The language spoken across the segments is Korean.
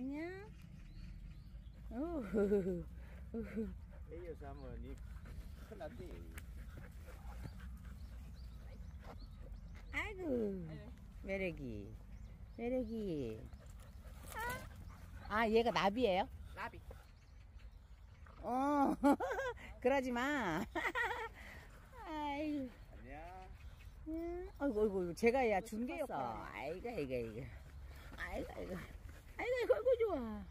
안녕. 우후. 에이어서 하면 큰일 났네. 아이고. 매력이. 매력이. 아, 얘가 나비예요? 나비. 어. 그러지 마. 아이고. 안녕. 아이고, 아이고, 제가 야 준게였어. 아이고, 아이고. 아이고, 아이고. 좋아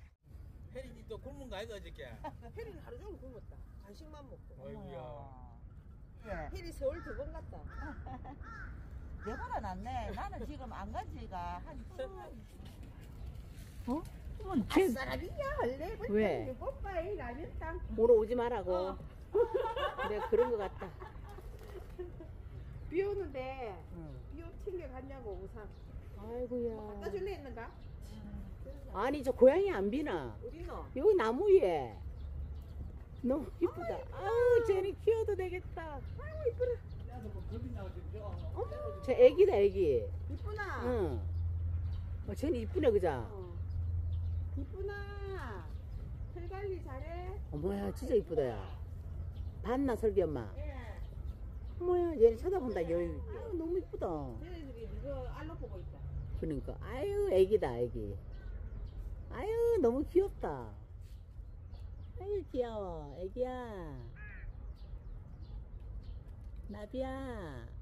혜린이 또 굶은 거 아이가 어저께? 혜리는 하루 종일 굶었다. 간식만 먹고. 어이구야. 혜리 서울 두 번 갔다. 내보다 낫네. 나는 지금 안 간 지가 한 어? 어머, 쟤 사람이야 할래? 왜? 오빠의 라면 땅. 오늘 오지 말라고 내가 그런 거 같다 비 오는데 응. 비옷 챙겨 갔냐고 우산. 아이고야 갖다 줄래 했는가? 아니 저 고양이 안 비나 어디 너? 여기 나무 위에 너무 이쁘다 아우 쟤는 키워도 되겠다 아이고 이쁘라. 어머 쟤 애기다 애기 이쁘나? 응 어, 쟤는 이쁘네 그자 어. 이쁘나? 털 관리 잘해? 어머야 진짜 이쁘다 야 봤나 설기 엄마 예. 어머야 얘를 쳐다본다 여유 있게 아유 너무 이쁘다 쟤네들이 이거 알로 보고 있다. 그러니까 아유 애기다 애기 아유 너무 귀엽다. 아유 귀여워. 애기야. 나비야